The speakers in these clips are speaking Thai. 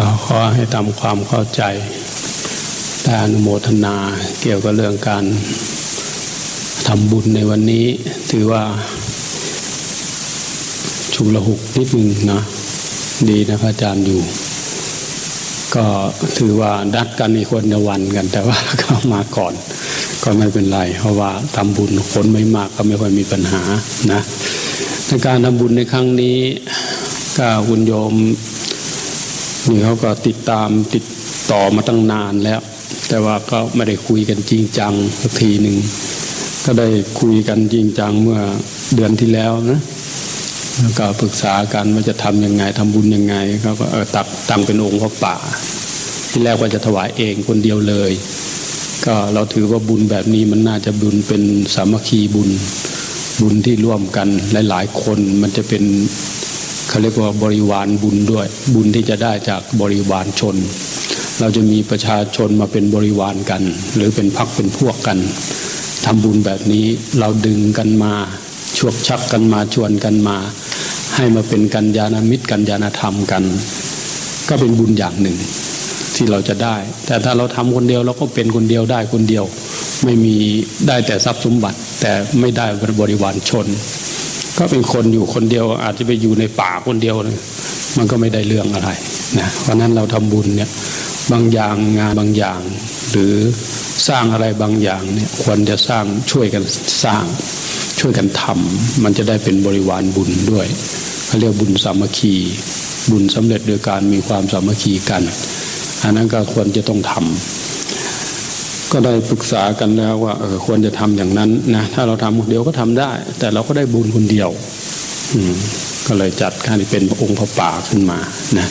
ก็ขอให้ทำความเข้าใจแต่อนุโมทนาเกี่ยวกับเรื่องการทำบุญในวันนี้ ถือว่า ชุกละหุกนิดนึงนะ ดีนะพระอาจารย์อยู่ ก็ถือว่าดัดกันในคนในวันกัน แต่ว่าก็มาก่อน ก็ไม่เป็นไร เพราะว่าทำบุญคนไม่มากก็ไม่ค่อยมีปัญหานะในการทำบุญในครั้งนี้ก็คุณโยม นี่เขาก็ติดตามติดต่อมาตั้งนานแล้ว แต่ว่าก็ไม่ได้คุยกันจริงจังสักทีหนึ่งก็ได้คุยกันจริงจังเมื่อเดือนที่แล้วนะแล้วก็ปรึกษากันว่าจะทำยังไงทำบุญยังไงเขาก็เออตักตั้งเป็นองค์พระป่า ที่แรกว่าจะถวายเองคนเดียวเลย ก็เราถือว่าบุญแบบนี้มันน่าจะบุญเป็นสามัคคีบุญบุญที่ร่วมกันหลาย ๆ คนมันจะเป็น เขาเรียกว่าบริวารบุญด้วย บุญที่จะได้จากบริวารชน เราจะมีประชาชนมาเป็นบริวารกัน หรือเป็นพักเป็นพวกกันทำบุญแบบนี้เราดึงกันมาชวกชักกันมาชวนกันมา ให้มาเป็นกัญญาณมิตรกัญญาณธรรมกัน ก็เป็นบุญอย่างหนึ่งที่เราจะได้ แต่ถ้าเราทำคนเดียวเราก็เป็นคนเดียวได้คนเดียว ไม่มีได้แต่ทรัพย์สมบัติ แต่ไม่ได้บริวารชน ก็เป็นคนอยู่คนเดียวอาจจะไปอยู่ในป่าคนเดียวเลยมันก็ไม่ได้เรื่องอะไรนะเพราะนั้นเราทำบุญเนี่ยบางอย่างงานบางอย่าง หรือสร้างอะไรบางอย่างเนี่ยควรจะสร้างช่วยกันสร้าง ช่วยกันทำมันจะได้เป็นบริวารบุญด้วยเขาเรียกบุญสามัคคี บุญสำเร็จโดยการมีความสามัคคีกัน อันนั้นก็ควรจะต้องทำ ก็ได้ปรึกษากันแล้วว่าเออควรจะทำอย่างนั้นนะถ้าเราทำคนเดียวก็ทำได้ แต่เราก็ได้บุญคนเดียว อืมก็เลยจัดการเป็นองค์พระป่าขึ้นมานะ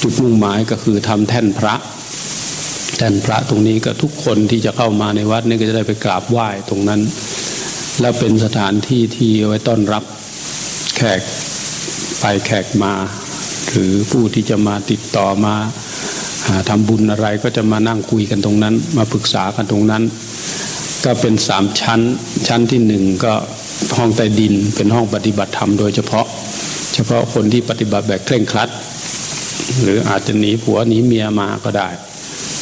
จุดมุ่งหมายก็คือทำแท่นพระแท่นพระตรงนี้ก็ทุกคนที่จะเข้ามาในวัดนี่ก็จะได้ไปกราบไหว้ตรงนั้น แล้วเป็นสถานที่ที่ไว้ต้อนรับแขกไปแขกมา หรือผู้ที่จะมาติดต่อมา ทำบุญอะไรก็จะมานั่งคุยกันตรงนั้น มาปรึกษากันตรงนั้น ก็เป็นสามชั้น ชั้นที่หนึ่งก็ห้องใต้ดิน เป็นห้องปฏิบัติธรรมโดยเฉพาะ เฉพาะคนที่ปฏิบัติแบบเคร่งครัด หรืออาจจะหนีผัวหนีเมียมาก็ได้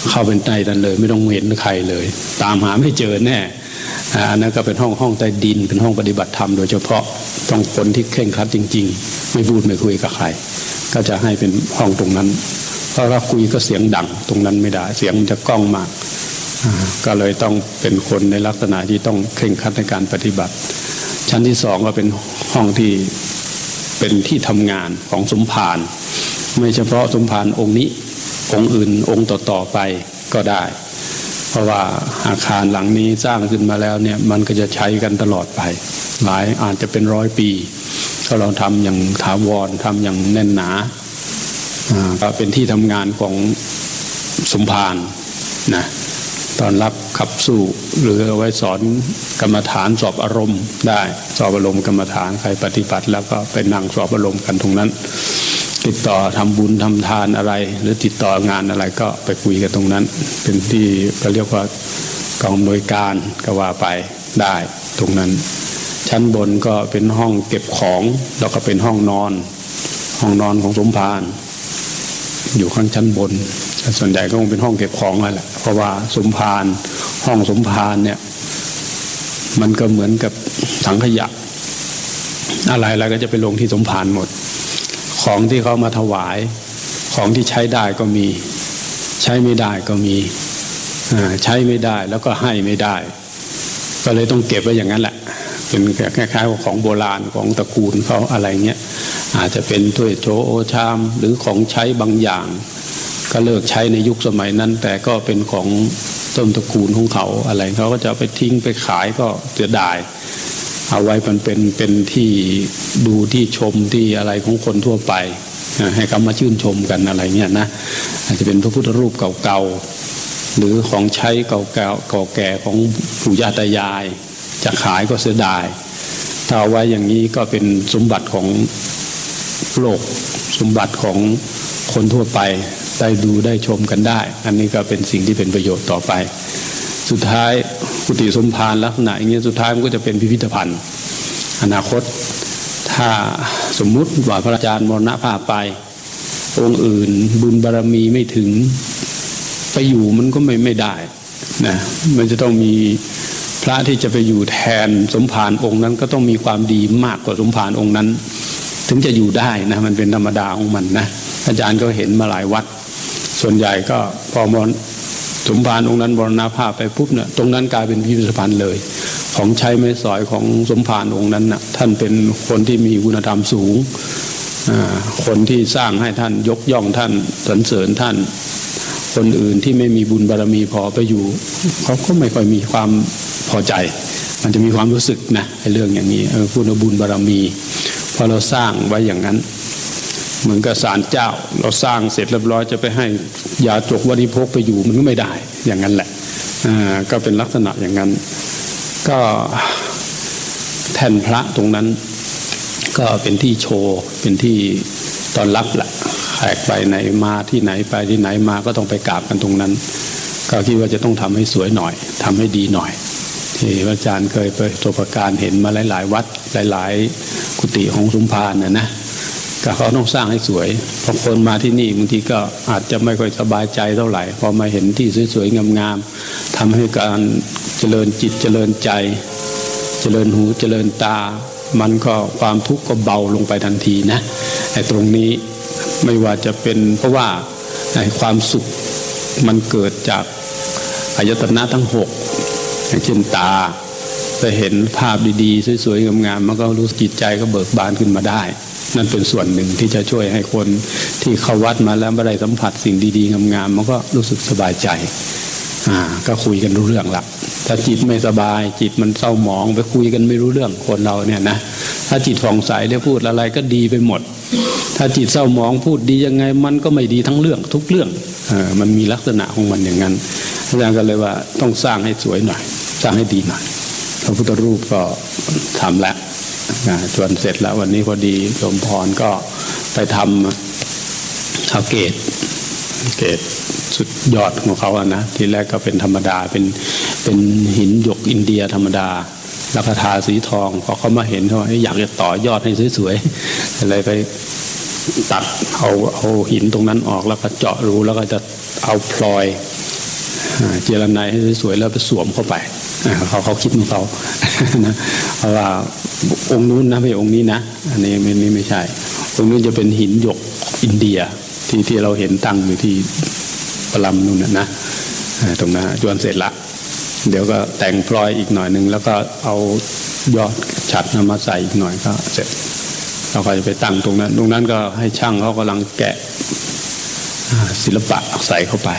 เข้าเป็นใต้ดันเลย ไม่ต้องเห็นใครเลย ตามหาไม่เจอแน่อันนั้นก็เป็นห้องห้องใต้ดิน เป็นห้องปฏิบัติธรรมโดยเฉพาะต้องคนที่เคร่งครัดจริง ๆ ไม่พูดไม่คุยกับใคร ก็จะให้เป็นห้องตรงนั้น เพราะถ้าคุยก็เสียงดังตรงนั้นไม่ได้ เสียงมันจะก้องมาก ก็เลยต้องเป็นคนในลักษณะที่ต้องเคร่งครัดในการปฏิบัติ ชั้นที่สองก็เป็นห้องที่เป็นที่ทำงานของสมภารไม่เฉพาะสมภารองค์นี้องค์อื่นองค์ต่อๆไปก็ได้ เพราะว่าอาคารหลังนี้สร้างขึ้นมาแล้วเนี่ยมันก็จะใช้กันตลอดไป หลายอาจจะเป็นร้อยปี ถ้าเราทำอย่างถาวรทำอย่างแน่นหนา เป็นที่ทำงานของสมภารนะตอนรับขับสู้หรือเอาไว้สอนกรรมฐานสอบอารมณ์ได้ สอบอารมณ์กรรมฐานใครปฏิบัติ แล้วก็ไปนั่งสอบอารมณ์กันตรงนั้น ติดต่อทำบุญทำทานอะไร หรือติดต่องานอะไรก็ไปคุยกันตรงนั้น เป็นที่ก็เรียกว่ากองอำนวยการก็ว่าไปได้ตรงนั้น ชั้นบนก็เป็นห้องเก็บของแล้วก็เป็นห้องนอน ห้องนอนของสมภาร อยู่ข้างชั้นบน ส่วนใหญ่ก็คงเป็นห้องเก็บของนั่นแหละเพราะว่าสมภารห้องสมภารเนี่ย มันก็เหมือนกับถังขยะ อะไรอะไรก็จะไปลงที่สมภารหมด ของที่เขามาถวาย ของที่ใช้ได้ก็มี ใช้ไม่ได้ก็มีใช้ไม่ได้แล้วก็ให้ไม่ได้ ก็เลยต้องเก็บไว้อย่างนั้นแหละเป็นคล้ายๆของโบราณของตระกูลเขาอะไรเงี้ย อาจจะเป็นถ้วยโถโอชามหรือของใช้บางอย่าง ก็เลิกใช้ในยุคสมัยนั้น แต่ก็เป็นของต้นตระกูลของเขาอะไรเขาก็จะไปทิ้งไปขายก็เสียดาย เอาไว้มันเป็นเป็นที่ดูที่ชมที่อะไรของคนทั่วไป ให้เขามาชื่นชมกันอะไรเงี้ยนะอาจจะเป็นพระพุทธรูปเก่าๆหรือของใช้เก่าๆเก่าแก่ของปู่ย่าตายาย จะขายก็เสียดายถ้าเอาไว้อย่างนี้ก็เป็นสมบัติของ โลกสมบัติของคนทั่วไปได้ดูได้ชมกันได้ อันนี้ก็เป็นสิ่งที่เป็นประโยชน์ต่อไป สุดท้ายกุฏิสมภารลักษณะอย่างนี้สุดท้ายมันก็จะเป็นพิพิธภัณฑ์ อนาคต ถ้าสมมุติว่าพระอาจารย์มรณภาพไป องค์อื่นบุญบารรมีไม่ถึงไปอยู่มันก็ไม่ไม่ได้นะมันจะต้องมีพระที่จะไปอยู่แทนสมภารองค์นั้นก็ต้องมีความดีมากกว่าสมภารองค์นั้น ถึงจะอยู่ได้นะมันเป็นธรรมดาของมันนะอาจารย์ก็เห็นมาหลายวัด ส่วนใหญ่ก็พอมรสมภารองค์นั้นบรณภาพไปปุ๊บเนี่ยตรงนั้นกลายเป็นพิพิธภัณฑ์เลย ของใช้ไม้สอยของสมภารองค์นั้นนะ่ะท่านเป็นคนที่มีคุณธรรมสูงคนที่สร้างให้ท่านยกย่องท่านสรรเสริญท่าน คนอื่นที่ไม่มีบุญบารรมีพอไปอยู่เขาก็ไม่ค่อยมีความพอใจ มันจะมีความรู้สึกนะไอ้เรื่องอย่างนี้เออพูดบุญบารรมี พอเราสร้างไว้อย่างนั้น เหมือนกับศาลเจ้า เราสร้างเสร็จเรียบร้อยจะไปให้ยาจกวันิพกไปอยู่มันก็ไม่ได้อย่างนั้นแหละก็เป็นลักษณะอย่างนั้น ก็แท่นพระตรงนั้น ก็เป็นที่โชว์เป็นที่ตอนรับแหละแขกไปไหนมาที่ไหนไปที่ไหนมาก็ต้องไปกราบกันตรงนั้น ก็คิดว่าจะต้องทำให้สวยหน่อยทำให้ดีหน่อยที่อาจารย์เคยไปประสบการณ์เห็นมาหลาย ๆ วัดหลาย ๆ กุฏิของสุมพานนะนะก็เขาต้องสร้างให้สวยพอคนมาที่นี่บางทีก็อาจจะไม่ค่อยสบายใจเท่าไหร่พอมาเห็นที่สวยๆงามๆทำให้การเจริญจิตเจริญใจ เจริญหูเจริญตา มันก็ความทุกข์ก็เบาลงไปทันทีนะไอ้ตรงนี้ไม่ว่าจะเป็นเพราะว่าไอ้ความสุขมันเกิดจากอายตนะทั้งหกเช่นตา ไปเห็นภาพดีๆ สวยๆงามๆมันก็รู้จิตใจก็เบิกบานขึ้นมาได้ นั่นเป็นส่วนหนึ่งที่จะช่วยให้คนที่เข้าวัดมาแล้วไม่ได้สัมผัสสิ่งดีๆงามๆมันก็รู้สึกสบายใจอ่าก็คุยกันรู้เรื่องละถ้าจิตไม่สบายจิตมันเศร้าหมองไปคุยกันไม่รู้เรื่องคนเราเนี่ยนะถ้าจิตฟ่องใสได้พูดอะไรก็ดีไปหมด ถ้าจิตเศร้าหมองพูดดียังไงมันก็ไม่ดีทั้งเรื่องทุกเรื่องเออมันมีลักษณะของมันอย่างนั้นอาจารย์ก็เลยว่าต้องสร้างให้สวยหน่อย สร้างให้ดีหน่อย ระพุทธรูปก็ทำแล้วจนเสร็จแล้ววันนี้พอดีสมพรก็ไปทำเอาเกตเกตสุดยอดของเขาอะนะทีแรกก็เป็นธรรมดาเป็นเป็นหินหยกอินเดียธรรมดาล้วก็ทาสีทองพอเขามาเห็นเขาอยากจะต่อยอดให้สวยๆอะไรไปตัดเอาเอาหินตรงนั้นออกแล้วก็เจาะรูแล้วก็จะเอาพลอย เจรไนให้สวยๆแล้วไปสวมเข้าไปเขาเขาคิดของเขาเพราะว่าองค์นู้นนะไม่องค์นี้นะอันนี้ไม่นี่ไม่ใช่ องค์นู้นจะเป็นหินหยกอินเดียที่ที่เราเห็นตั้งอยู่ที่ปลำนู่นนะตรงนั้นจวนเสร็จละเดี๋ยวก็แต่งพลอยอีกหน่อยหนึ่งแล้วก็เอายอดฉัดนมาใส่อีกหน่อยก็เสร็จเราก็จะไปตั้งตรงนั้น ตรงนั้นก็ให้ช่างเขากำลังแกะศิลปะใส่เข้าไป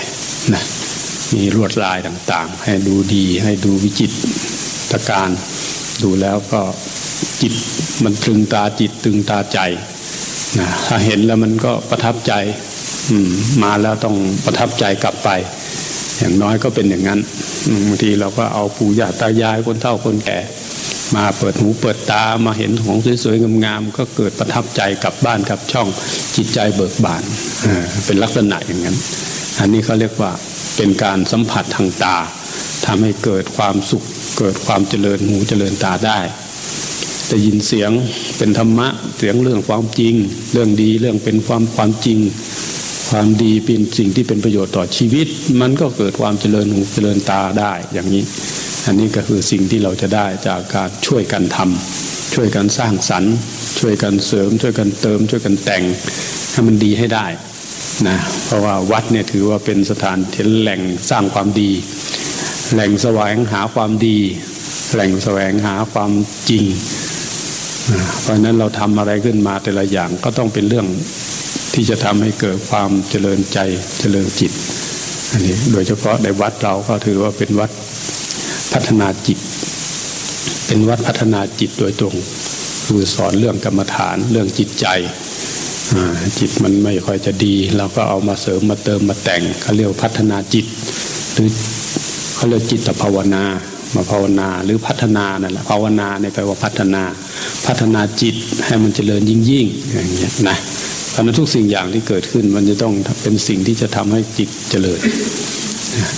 นะ มีลวดลายต่างๆ ให้ดูดีให้ดูวิจิตรการ ดูแล้วก็จิตมันตรึงตาจิตตึงตาใจนะถ้าเห็นแล้วมันก็ประทับใจมาแล้วต้องประทับใจกลับไป อย่างน้อยก็เป็นอย่างนั้นบางทีเราก็เอาปู่ย่าตายายคนเฒ่าคนแก่ มาเปิดหูเปิดตามาเห็นของสวยๆงามๆก็เกิดประทับใจกลับบ้านกับช่องจิตใจเบิกบานเป็นลักษณะอย่างนั้น อันนี้เขาเรียกว่า เป็นการสัมผัสทางตาทำให้เกิดความสุข เกิดความเจริญหูเจริญตาได้แต่ยินเสียงเป็นธรรมะเสียงเรื่องความจริง เรื่องดีเรื่องเป็นความความจริง ความดีเป็นสิ่งที่เป็นประโยชน์ต่อชีวิต มันก็เกิดความเจริญหูเจริญตาได้อย่างนี้ อันนี้ก็คือสิ่งที่เราจะได้จากการช่วยกันทำช่วยกันสร้างสรรค์ ช่วยกันเสริม ช่วยกันเติม ช่วยกันแต่งให้มันดีให้ได้ นะเพราะว่าวัดเนี่ยถือว่าเป็นสถานที่แหล่งสร้างความดี แหล่งแสวงหาความดี แหล่งแสวงหาความจริง เพราะนั้นเราทำอะไรขึ้นมาแต่ละอย่างก็ต้องเป็นเรื่องที่จะทำให้เกิดความเจริญใจเจริญจิตอันนี้โดยเฉพาะในวัดเราก็ถือว่าเป็นวัดพัฒนาจิต เป็นวัดพัฒนาจิตโดยตรง คือสอนเรื่องกรรมฐานเรื่องจิตใจ จิตมันไม่ค่อยจะดีเราก็เอามาเสริมมาเติมมาแต่งเขาเรียกพัฒนาจิต หรือเขาเรียกจิตภาวนา มาภาวนาหรือพัฒนานั่นแหละภาวนาในแปลว่าพัฒนา พัฒนาจิตให้มันเจริญยิ่งยิ่งอย่างเงี้ยนะเพราะนั้นทุกสิ่งอย่างที่เกิดขึ้นมันจะต้องเป็นสิ่งที่จะทำให้จิตเจริญ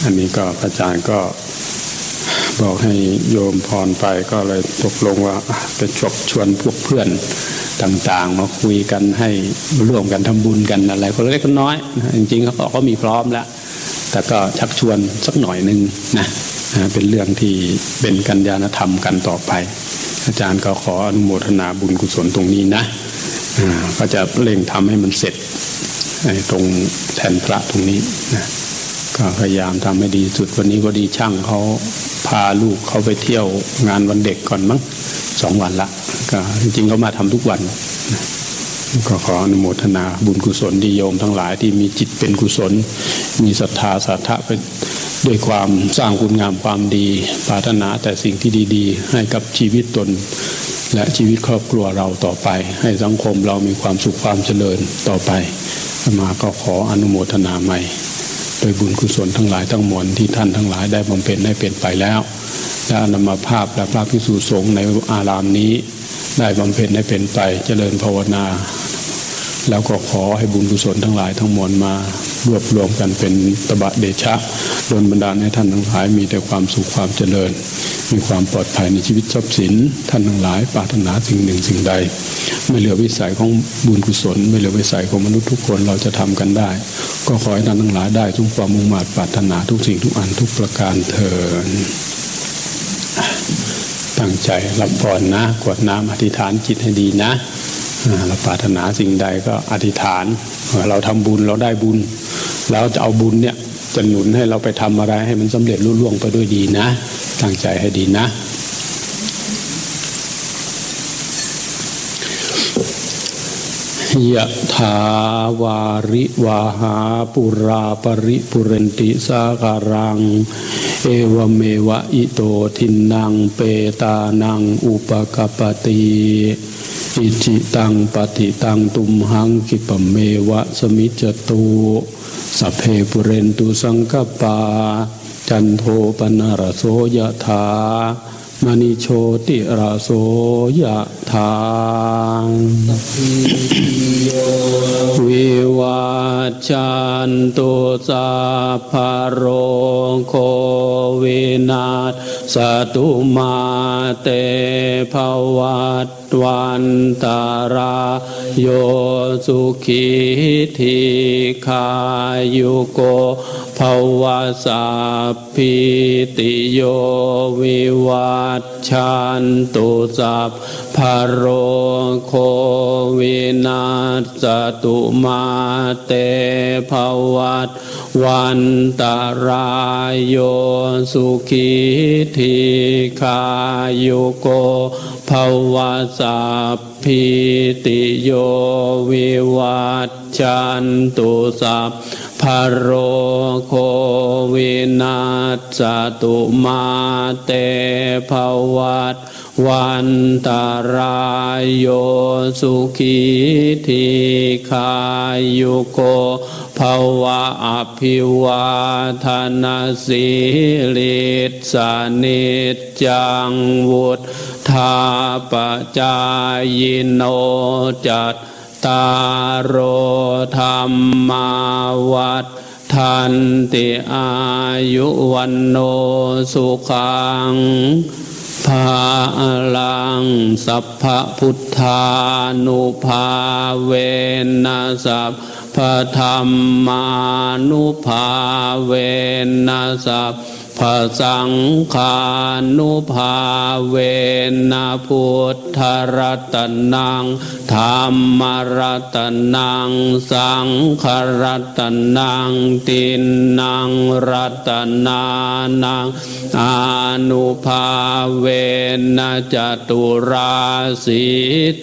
อันนี้ก็อาจารย์ก็บอกให้โยมพรไปก็เลยตกลงว่าจะจบชวนพวกเพื่อน ต่างๆ มาคุยกันให้ร่วมกันทำบุญกันอะไรคนเล็กคนน้อยจริงๆเขาก็มีพร้อมแล้ว แต่ก็ชักชวนสักหน่อยหนึ่งนะเป็นเรื่องที่เป็นกัญญาณธรรมกันต่อไป อาจารย์ก็ขออนุโมทนาบุญกุศลตรงนี้นะก็จะเร่งทำให้มันเสร็จตรงแทนพระตรงนี้นะก็พยายามทำให้ดีสุดวันนี้ก็ดีช่างเขาพาลูกเขาไปเที่ยวงานวันเด็กก่อนมั้ง สองวันละก็จริงๆเขามาทำทุกวันก็ขออนุโมทนาบุญกุศลดีโยมทั้งหลายที่มีจิตเป็นกุศล มีศรัทธาสาธะไปด้วยความสร้างคุณงามความดีปรารถนาแต่สิ่งที่ดีๆ ให้กับชีวิตตน และชีวิตครอบครัวเราต่อไป ให้สังคมเรามีความสุขความเจริญต่อไปมาก็ขออนุโมทนาใหม่ โดยบุญกุศลทั้งหลายทั้งมวลที่ท่านทั้งหลายได้บำเพ็ญให้เป็นไปแล้ว และนำมาภาพและพระพิสุสงฆ์ในอารามนี้ ได้บำเพ็ญให้เป็นไปเจริญภาวนา แล้วก็ขอให้บุญกุศลทั้งหลายทั้งมวลมารวบรวมกันเป็นตบะเดชะโดนบันดาลให้ท่านทั้งหลายมีแต่ความสุขความเจริญ มีความปลอดภัยในชีวิตทรัพย์สิน ท่านทั้งหลายปรารถนาสิ่งหนึ่งสิ่งใด ไม่เหลือวิสัยของบุญกุศล ไม่เหลือวิสัยของมนุษย์ทุกคนเราจะทำกันได้ ก็ขอให้ท่านทั้งหลายได้ทุกความมุ่งมั่นปรารถนาทุกสิ่งทุกอันทุกประการเถิด ตั้งใจรับพรนะ กวดน้ำอธิษฐานจิตให้ดีนะเราปรารถนาสิ่งใดก็อธิษฐาน เราทำบุญเราได้บุญ แล้วจะเอาบุญเนี่ยจะหนุนให้เราไปทำอะไรให้มันสำเร็จรุ่ล่วงไปด้วยดีนะ ตั้งใจให้ดีนะยะถาวาริวาหาปุราปริปุเรนติสาการัง เอวเมวะอิโตทินังเปตานังอุปกปติอิจิตังปฏิตังตุมหังกิปเมวะสมิจตุสัพเพปุเรนตุสังกปา จันโทปนารโสยถา มณิโชติระโสยะทางวิวาจันตุสาภโรโควินาสตุมาเตภวัต วันตารายโยสุขีทีขายุโกภวสัพพิติโยวิวัตชันตุสัพพโรโควินาสตุมาเตภวัตวันตารายโยสุขีทีขายุโก ภวสัพพิติโยวิวัตชันตุสัพพโรโควินาสตุมาเตภวัตวันตารายโยสุขีทีขายุโก ภวะอภิวาทนาสิลิสานิจังวุฒธาปจายโนจัตตารโรธรรมาวัฏทันติอายุวันโนสุขังภาลังสัพพพุทธานุภาเวนัสัพ พธรรมานุภาเวนัสั พพสังขานุภาเวนะพุทธรัตนังธรรมรัตนัง สังขรัตนัง ตินนังรัตนานังอนุภาเวนะจตุราสี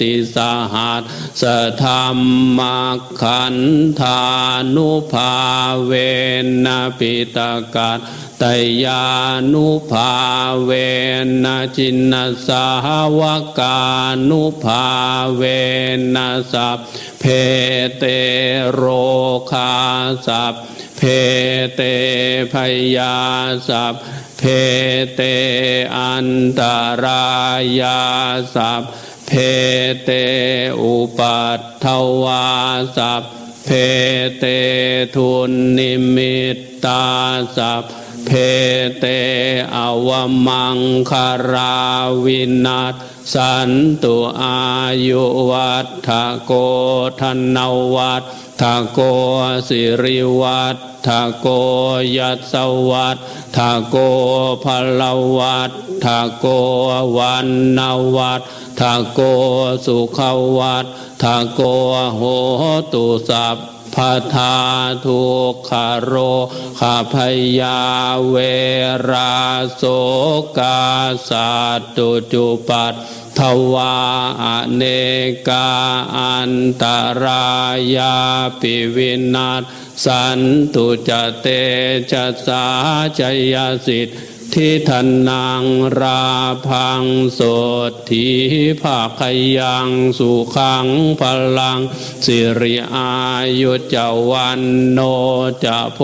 ติสหัสสธรรมขันธานุภาเวนะปิตกัตตยานุภาเวนะจินนสาวกานุภาเวนะสัพเพเตโรคาสัพเพเตพยาสัพเพเตอันตรายาสัพเพเตอุปัตถวาสัพเพเตทุนนิมิตตาสัพ เพเตอวมังคาราวินัสสันตุอายุวัฏทโกธนวัฏทาโกสิริวัตทาโกยัสวัตทาโกพลวัตทาโกวันนวัตทาโกสุขวัตทาโกโหตุสัพ พทาทุกขโรขพยาเวราโสกาสัตตุจุปัตทวาอเนกาอันตรายาปิวินาสันตุจเตจสาจยสิทธิ ทิทันังราพังโสทีภาคยังสุขังพลัง สิริอายุจวันโนจะโพ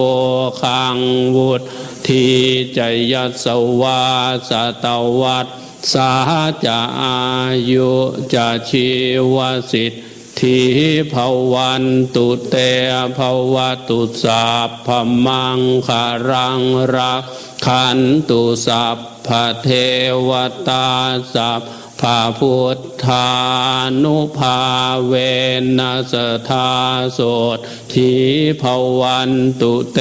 คังวุฒทีจยัสวาสตวัตสาจะอายุจะชีวสิทธิทีภวันตุเตภวตุสัพพมังคารังรัก ขันตุสัพพเทวตาสัพพาพุทธานุภาเวนัสธาโสดทีภวันตุเต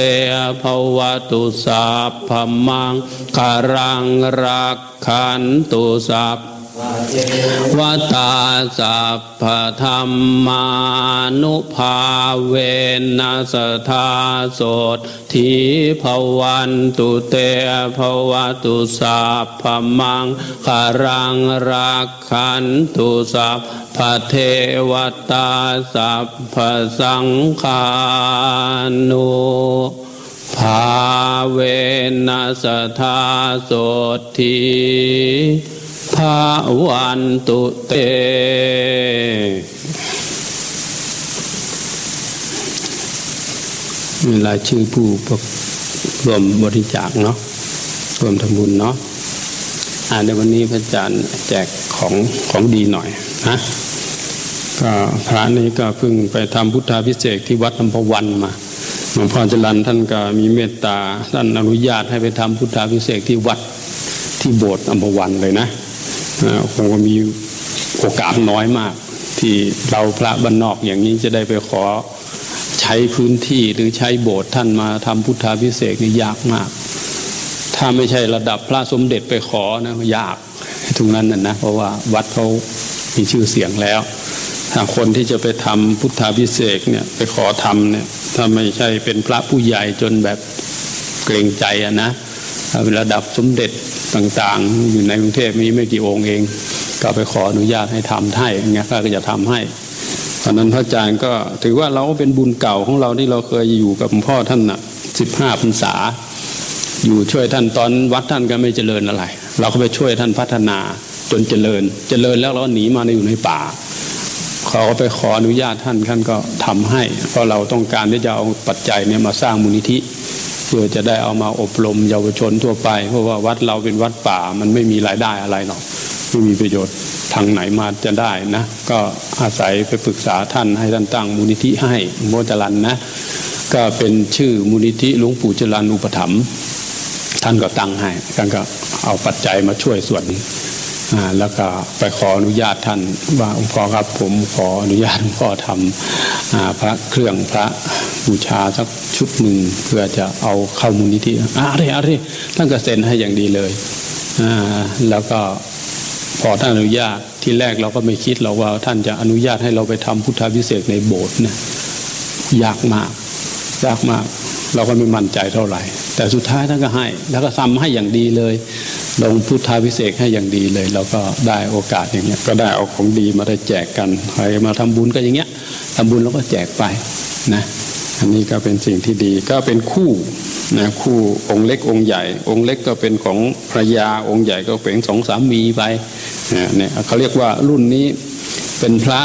ภวตุสัพพมังคารังรักขันตุสัพ วตาสัพพธรรมานุภาเวนัสธาโสดทีภวันตุเตภวตุสัพพมังคารังรักขันตุสัพพเทวตาสัพพสังฆานุภาเวนัสธาโสที ภาวันตุเตมีรายชื่อผู้รวมบริจาคเนาะรวมทำบุญเนาะอ่าในวันนี้พระอาจารย์แจกของของดีหน่อยนะก็พระนี้ก็เพิ่งไปทำพุทธาพิเศษที่วัดอัมพวันมาหลวงพ่อจรันท่านก็มีเมตตาท่านอนุญาตให้ไปทำพุทธาพิเศษที่วัดที่โบสถ์อัมพวันเลยนะ คงมีโอกาสน้อยมาก ที่เราพระบ้านนอกอย่างนี้จะได้ไปขอใช้พื้นที่หรือใช้โบสถ์ท่านมาทำพุทธาพิเศษนี่ยากมาก ถ้าไม่ใช่ระดับพระสมเด็จไปขอนะยากตรงนั้นน่ะนะเพราะว่าวัดเขามีชื่อเสียงแล้วถ้าคนที่จะไปทำพุทธาพิเศษเนี่ยไปขอทำเนี่ยถ้าไม่ใช่เป็นพระผู้ใหญ่จนแบบเกรงใจอะนะ ระดับสมเด็จต่างๆ อยู่ในกรุงเทพมีไม่กี่องค์เอง ก็ไปขออนุญาตให้ทำให้เงี้ยก็จะทำให้ตอนนั้นพระอาจารย์ก็ถือว่าเราเป็นบุญเก่าของเราที่เราเคยอยู่กับพ่อท่านน่ะสิบห้าพรรษา อยู่ช่วยท่านตอนวัดท่านก็ไม่เจริญอะไร เราก็ไปช่วยท่านพัฒนาจนเจริญ เจริญแล้วเราหนีมาในอยู่ในป่าเขาก็ไปขออนุญาตท่านท่านก็ทำให้ เพราะเราต้องการที่จะเอาปัจจัยเนี่ยมาสร้างมูลนิธิ เพื่อจะได้เอามาอบรมเยาวชนทั่วไป เพราะว่าวัดเราเป็นวัดป่ามันไม่มีรายได้อะไรหรอกไม่มีประโยชน์ทางไหนมาจะได้นะ ก็อาศัยไปปรึกษาท่านให้ท่านตั้งมูลนิธิให้โมจรันนะ ก็เป็นชื่อมูลนิธิหลวงปู่จรันอุปถัมภ์ท่านก็ตั้งให้ท่านก็เอาปัจจัยมาช่วยส่วน แล้วก็ไปขออนุญาตท่านว่าองค์พ่อครับผมขออนุญาตองค์พ่อทำพระเครื่องพระบูชาสักชุดหนึ่งเพื่อจะเอาเข้ามูลนิธิอะไรอะไรท่านก็เซ็นให้อย่างดีเลยแล้วก็พอท่านอนุญาตที่แรกเราก็ไม่คิดเราว่าท่านจะอนุญาตให้เราไปทำพุทธพิเศษในโบสถ์นี่ยากมากยากมาก เราก็ไม่มั่นใจเท่าไหร่ แต่สุดท้ายท่านก็ให้ แล้วก็ทำให้อย่างดีเลย ลงพุทธาพิเศษให้อย่างดีเลยเราก็ได้โอกาสอย่างเงี้ยก็ได้เอาของดีมาได้แจกกันใครมาทำบุญก็อย่างเงี้ยทำบุญแล้วก็แจกไปนะอันนี้ก็เป็นสิ่งที่ดีก็เป็นคู่นะคู่องค์เล็กองค์ใหญ่ องค์เล็กก็เป็นของภรรยาองค์ใหญ่ก็เป็นสองสามีไปเนี่ยเขาเรียกว่ารุ่นนี้เป็นพระ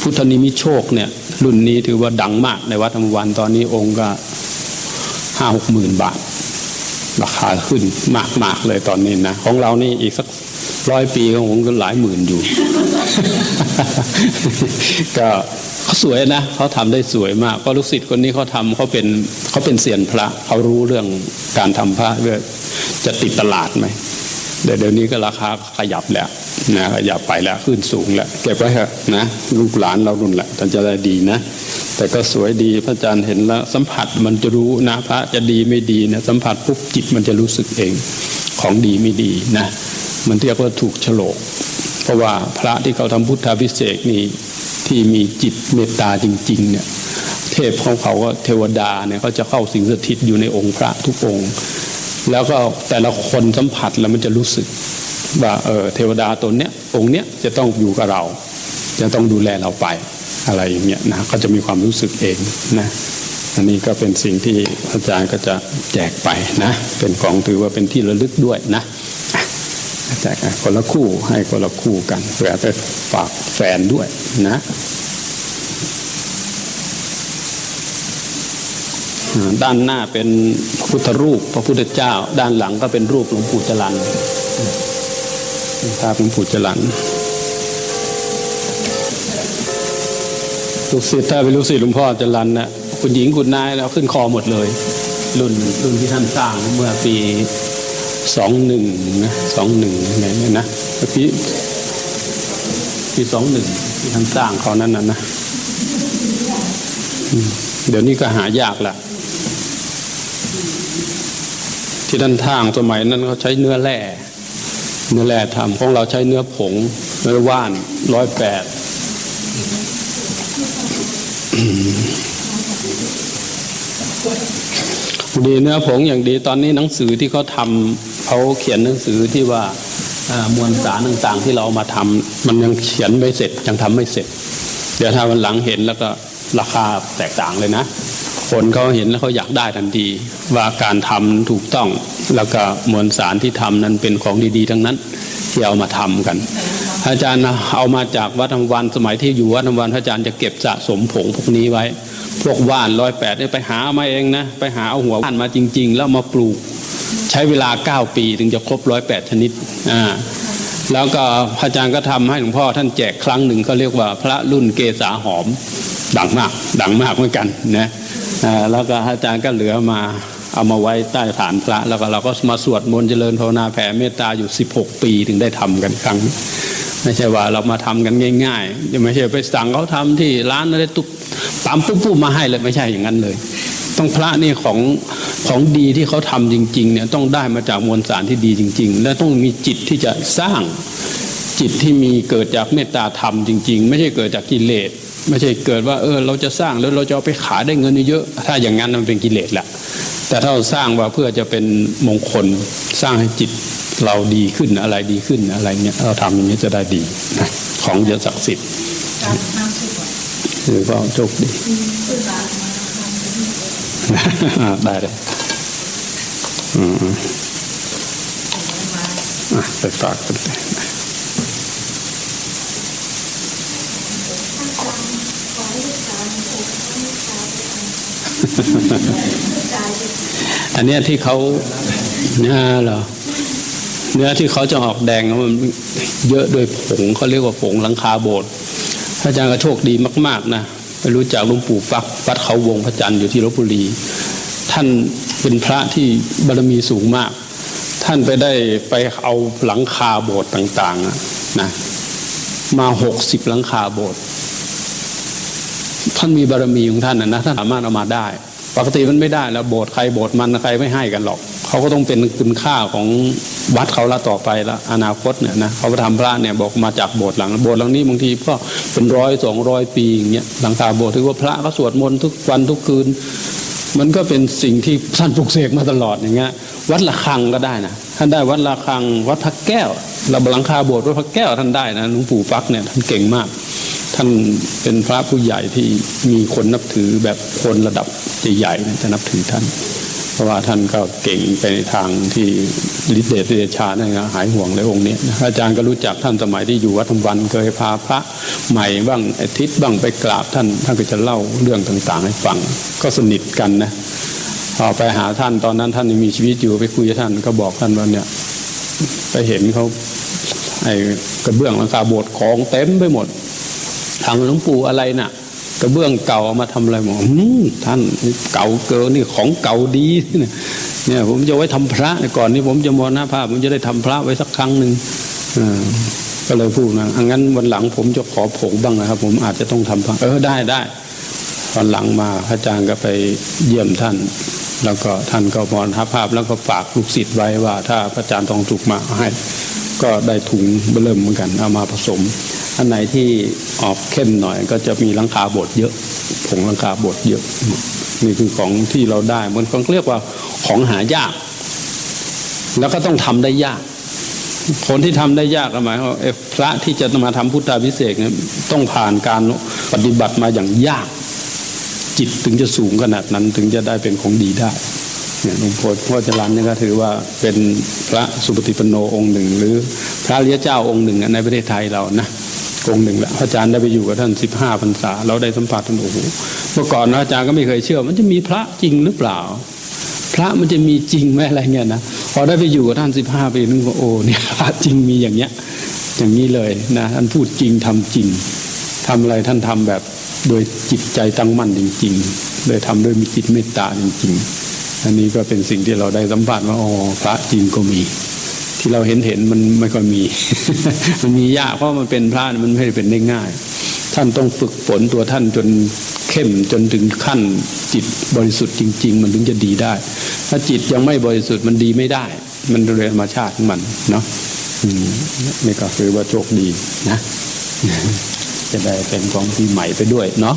พุทธนิมิโชคเนี่ยรุ่นนี้ถือว่าดังมากในวัดธรรมวันตอนนี้องค์ก็ห้าหกหมื่นบาท ราคาขึ้นมากๆเลยตอนนี้นะ ของเรานี่อีกสักร้อยปีของผมก็หลายหมื่นอยู่ ก็เขาสวยนะเขาทำได้สวยมากก็ลูกศิษย์คนนี้เขาทำเขาเป็นเขาเป็นเซียนพระเขารู้เรื่องการทำพระเพื่อจะติดตลาดไหม เดี๋ยวเดี๋ยวนี้ก็ราคาขยับแล้วนะขยับไปแล้วขึ้นสูงแล้วเก็บไว้เถอะนะลูกหลานเรานุ่นแหละท่านจะได้ดีนะ แต่ก็สวยดีพระอาจารย์เห็นแล้วสัมผัสมันจะรู้นะพระจะดีไม่ดีนะสัมผัสปุ๊บจิตมันจะรู้สึกเองของดีไม่ดีนะมันเรียกว่าถูกฉลก เพราะว่าพระที่เขาทำพุทธาพิเศษนี่ที่มีจิตเมตตาจริง ๆ เนี่ย เทพของเขาก็เทวดาเนี่ยเขาจะเข้าสิงสถิตอยู่ในองค์พระทุกองค์ แล้วก็แต่ละคนสัมผัสแล้วมันจะรู้สึกว่าเออเทวดาตนเนี้ยองค์เนี้ยจะต้องอยู่กับเรา จะต้องดูแลเราไปอะไรอย่างเงี้ยนะก็จะมีความรู้สึกเองนะอันนี้ก็เป็นสิ่งที่อาจารย์ก็จะแจกไปนะ เป็นของถือว่าเป็นที่ระลึกด้วยนะแจกคนละคู่ให้คนละคู่กันเพื่อไปฝากแฟนด้วยนะ ด้านหน้าเป็นพระพุทธรูป พระพุทธเจ้า ด้านหลังก็เป็นรูปหลวงปู่จรันภาพหลวงปู่จรันลูกศิษย์ถ้าเป็นลูกศิษย์หลวงพ่อจรันนะคุณหญิงคุณนายแล้วขึ้นคอหมดเลย รุ่นรุ่นที่ท่านสร้างเมื่อปีสองหนึ่งนะสองหนึ่งไงเนี่ยนะปีปีสองหนึ่งที่ท่านสร้างเขานั้นนะนะเดี๋ยวนี้ก็หายากละ ที่ท่านทางสมัยนั้นเขาใช้เนื้อแร่เนื้อแร่ทำของเราใช้เนื้อผงเนื้อว่านร้อยแปดดีเนื้อผงอย่างดีตอนนี้หนังสือที่เขาทำเขาเขียนหนังสือที่ว่ามวลสารต่างๆ ที่เราเอามาทำมันยังเขียนไม่เสร็จยังทำไม่เสร็จ เดี๋ยวถ้าวันหลังเห็นแล้วก็ราคาแตกต่างเลยนะ คนเขาเห็นแล้วเขาอยากได้ทันที ว่าการทำถูกต้อง แล้วก็มวลสารที่ทำนั้นเป็นของดีๆ ทั้งนั้นที่เอามาทำกัน อาจารย์เอามาจากวัดธรรมวันสมัยที่อยู่วัดธรรมวันอาจารย์จะเก็บสะสมผงพวกนี้ไว้ พวกว่านร้อยแปดไปหามาเองนะไปหาเอาหัวว่านมาจริง ๆ แล้วมาปลูก ใช้เวลาเก้าปีถึงจะครบร้อยแปดชนิดอ่าแล้วก็พระอาจารย์ก็ทำให้หลวงพ่อท่านแจกครั้งหนึ่งเขาเรียกว่าพระรุ่นเกษาหอมดังมากดังมากเหมือนกันนะ แล้วก็อาจารย์ก็เหลือมาเอามาไว้ใต้ฐานพระ แล้วก็เราก็มาสวดมนต์เจริญภาวนาแผ่เมตตาอยู่ 16 ปีถึงได้ทำกันครั้ง ไม่ใช่ว่าเรามาทำกันง่ายๆไม่ใช่ไปสั่งเขาทำที่ร้านอะไรตุ๊บตามปุ๊บปุ๊บมาให้เลยไม่ใช่อย่างนั้นเลย ต้องพระนี่ของของดีที่เขาทำจริงๆเนี่ยต้องได้มาจากมวลสารที่ดีจริง ๆ และต้องมีจิตที่จะสร้างจิตที่มีเกิดจากเมตตาธรรมจริง ๆ ไม่ใช่เกิดจากกิเลส ไม่ใช่เกิดว่าเออเราจะสร้างแล้วเราจะเอาไปขายได้เงินเยอะถ้าอย่างนั้นมันเป็นกิเลสแหละแต่ถ้าเราสร้างว่าเพื่อจะเป็นมงคลสร้างให้จิตเราดีขึ้นอะไรดีขึ้นอะไรเงี้ยเราทำอย่างนี้จะได้ดีนะของจะศักดิ์สิทธิ์หรือว่าโชคดีได้เลยอืมอะไปฝากกันเล อันนี้ที่เขาเนื้อเหรอเนื้อที่เขาจะออกแดงมันเยอะโดยผงเขาเรียกว่าผงหลังคาโบสถ์พระอาจารย์ก็โชคดีมาก ๆ นะไปรู้จักหลวงปู่ฟักวัดเขาวงพระจันทร์อยู่ที่ลบบุรี ท่านเป็นพระที่บารมีสูงมาก ท่านไปได้ไปเอาหลังคาโบสถ์ต่างๆนะมาหกสิบหลังคาโบสถ์ ท่านมีบารมีของท่านนะนะท่านสามารถเอามาได้ ปกติมันไม่ได้แล้วโบสถ์ใครโบสถ์มันใครไม่ให้กันหรอกเขาก็ต้องเป็นคุณค่าของวัดเขาละต่อไปละอนาคตเนี่ยนะเขาไปทำพระเนี่ยบอกมาจากโบสถ์หลังโบสถ์หลังนี้บางทีก็เป็นร้อยสองร้อยปีอย่างเงี้ยหลังคาโบสถ์ถือว่าพระเขาสวดมนต์ทุกวันทุกคืน มันก็เป็นสิ่งที่ท่านปลุกเสกมาตลอดอย่างเงี้ยวัดละคังก็ได้นะท่านได้วัดละคังวัดพระแก้วเราหลังคาโบสถ์วัดพระแก้วท่านได้นะหลวงปู่ฟักเนี่ยท่านเก่งมาก ท่านเป็นพระผู้ใหญ่ที่มีคนนับถือแบบคนระดับใหญ่ๆจะนับถือท่าน เพราะว่าท่านก็เก่งไปในทางที่ฤทธิเดชฤทธิชาเนี่ยนะหายห่วงเลยองค์นี้อาจารย์ก็รู้จักท่านสมัยที่อยู่วัดธรรมวันเคยพาพระใหม่บ้างอาทิตย์บ้างไปกราบท่านท่านก็จะเล่าเรื่องต่างๆ ให้ฟังก็สนิทกันนะพอไปหาท่านตอนนั้นท่านยังมีชีวิตอยู่ไปคุยกับท่านก็บอกท่านว่าเนี่ยไปเห็นเขาไอ้กระเบื้องหลังคาโบสถ์ของเต็มไปหมด ถามหลวงปู่อะไรน่ะกระเบื้องเก่าเอามาทำอะไรหมออืมท่านเก่าเกินนี่ของเก่าดีเนี่ยผมจะไว้ทำพระก่อนนี่ผมจะมรณภาพ ผมจะได้ทำพระไว้สักครั้งหนึ่งก็เลยพูดนะงั้นวันหลังผมจะขอผงบ้างนะครับ ผมอาจจะต้องทำพระเออได้ได้วันหลังมาพระอาจารย์ก็ไปเยี่ยมท่าน แล้วก็ท่านก็มรณภาพ แล้วก็ฝากลูกศิษย์ไว้ว่า ถ้าพระอาจารย์ทองสุกมาให้ ก็ได้ถุงเบิ่มเหมือนกันเอามาผสม อันไหนที่ออกเข้มหน่อย ก็จะมีลังคาบดเยอะผงลังคาบดเยอะนี่คือของที่เราได้มันก็เรียกว่าของหายาก แล้วก็ต้องทำได้ยากคนที่ทำได้ยากหมายว่าพระที่จะมาทำพุทธาพิเศษเนี่ยต้องผ่านการปฏิบัติมาอย่างยาก จิตถึงจะสูงขนาดนั้นถึงจะได้เป็นของดีได้เนี่ยหลวงพ่อพ่อจรันเนี่ยก็ถือว่าเป็นพระสุปฏิปันโนองค์หนึ่ง หรือพระเลี้ยเจ้าองค์หนึ่งในประเทศไทยเรานะ องค์หนึ่งแหละพระอาจารย์ได้ไปอยู่กับท่านสิบห้าพรรษา เราได้สัมผัสท่านโอ้โหเมื่อก่อนนะอาจารย์ก็ไม่เคยเชื่อ มันจะมีพระจริงหรือเปล่า พระมันจะมีจริงไหมอะไรเงี้ยนะพอได้ไปอยู่กับท่านสิบห้าปีนึกว่าโอ้เนี่ยพระจริงมีอย่างเงี้ย อย่างนี้เลยนะท่านพูดจริงทำจริงทำอะไรท่านทำแบบโดยจิตใจตั้งมั่นจริงๆเลยทำด้วยมีจิตเมตตาจริงๆอันนี้ก็เป็นสิ่งที่เราได้สัมผัสว่าอ๋อพระจริงก็มี ที่เราเห็นเห็นมันไม่ค่อยมี มันมียากเพราะมันเป็นพระมันไม่ได้เป็นได้ง่าย ท่านต้องฝึกฝนตัวท่านจนเข้มจนถึงขั้นจิตบริสุทธิ์จริง ๆ มันถึงจะดีได้ ถ้าจิตยังไม่บริสุทธิ์มันดีไม่ได้ มันโดยธรรมชาติของมันเนาะอืมนี่ก็คือว่าโชคดีนะ จะได้เป็นของปีใหม่ไปด้วยเนาะ